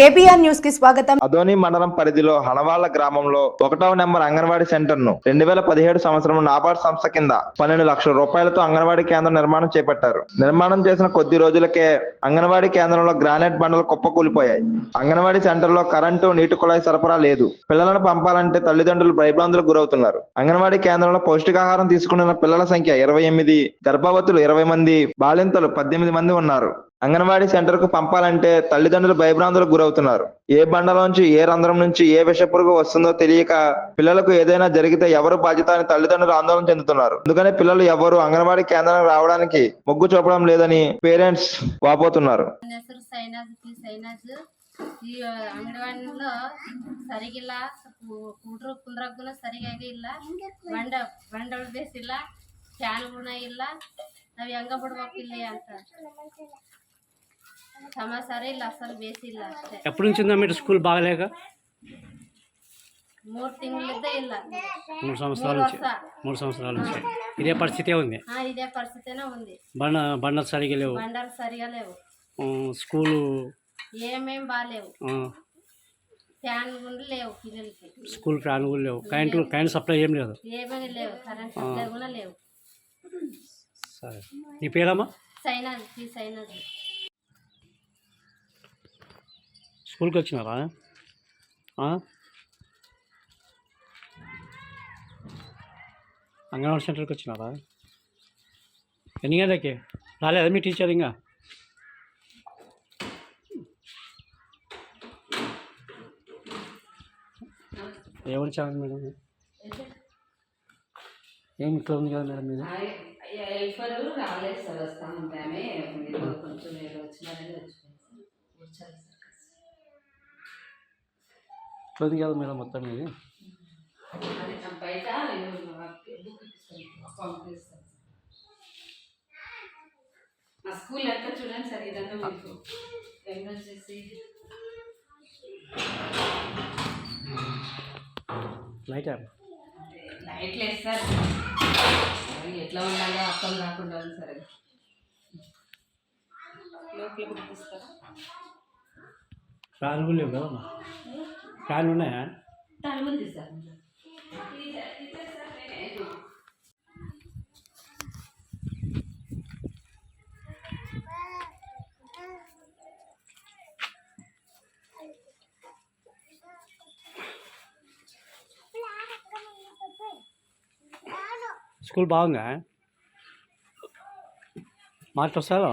KBR న్యూస్కి స్వాగతం. అదోని మండలం పరిధిలో హనవాళ్ళ గ్రామంలో ఒకటవ నెంబర్ అంగన్వాడీ సెంటర్ను రెండు వేల పదిహేడు సంవత్సరం నాబార్డ్ సంస్థ కింద పన్నెండు లక్షల రూపాయలతో అంగన్వాడీ కేంద్రం నిర్మాణం చేపట్టారు. నిర్మాణం చేసిన కొద్ది రోజులకే అంగన్వాడీ కేంద్రంలో గ్రానైట్ బండలు కుప్పకూలిపోయాయి. అంగన్వాడీ సెంటర్లో కరెంటు నీటి కుళాయి సరఫరా లేదు. పిల్లలను పంపాలంటే తల్లిదండ్రులు భయభ్రాంతులకు గురవుతున్నారు. అంగన్వాడీ కేంద్రంలో పౌష్టికాహారం తీసుకుంటున్న పిల్లల సంఖ్య ఇరవై ఎనిమిది గర్భవతులు ఇరవై మంది బాలింతలు పద్దెనిమిది మంది ఉన్నారు. అంగన్వాడీ సెంటర్కు పంపాలంటే తల్లిదండ్రులు భయభ్రాంతులకు గురవుతున్నారు. ఏ బండలోంచి ఏ రంధ్రం నుంచి ఏ విషపురుగు వస్తుందో తెలియక పిల్లలకు ఏదైనా జరిగితే ఎవరు బాధ్యత అని తల్లిదండ్రులు ఆందోళన చెందుతున్నారు. అందుకని పిల్లలు ఎవరు అంగన్వాడీ కేంద్రానికి రావడానికి మొగ్గు చూపడం లేదని పేరెంట్స్ వాపోతున్నారు. ఈ ಅಂಗನವಾಡಿನಲ್ಲೂ ಸರಿಗಿಲ್ಲ ಕುಡ್ರು ಕುಂದ್ರಕ್ಕೂ అసలు వేసి ఎప్పటి నుంచి ఉందా మీరు స్కూల్ బాగలేక? మూడు ఇలా మూడు సంవత్సరాల నుంచి. మూడు సంవత్సరాల నుంచి. ఇదే పరిస్థితే ఉంది? ఇదే పరిస్థితేనే ఉంది. బండ బండలు సరిగా లేవు? సరిగా లేవు. స్కూలు ఏమేమి బాగాలేవు ఫ్యాన్ కూడా లేవు పిల్లలకి. స్కూల్ ఫ్యాన్ కూడా లేవు. కరెంట్ కరెంట్ సప్లై ఏం లేదు? లేవు. కరెంట్ కూడా లేవు. సరే. నీ పేరమ్మా? సైనాజ్ సైనాజ్ స్కూల్కి వచ్చినారా? అంగన్వాడీ సెంటర్కి వచ్చినారా? ఎన్ని గంటలకి? రాలేదా మీ టీచర్ ఇంకా? ఏమని చెప్పండి మేడం? ఏం ఇట్లా ఉంది కదా మేడం మీరు? రాలేదు సార్ వస్తా కొంచెం వచ్చినారని వచ్చిపోయింది వచ్చారు సార్. ఉంది కదా మేడం మొత్తం పంపిస్తాను మా స్కూల్ అంతా చూడండి సార్ ఇదంతా మీకు ఎండ్ వచ్చేసి లైట్ వేస్తారు అది ఎట్లా ఉండాలో అర్థం రాకుండా సార్ లోపల కూడా లేవు కదమ్మా ఫ్యాన్ ఉన్నాయా స్కూల్ బాగుందా? మాస్టర్ వస్తారా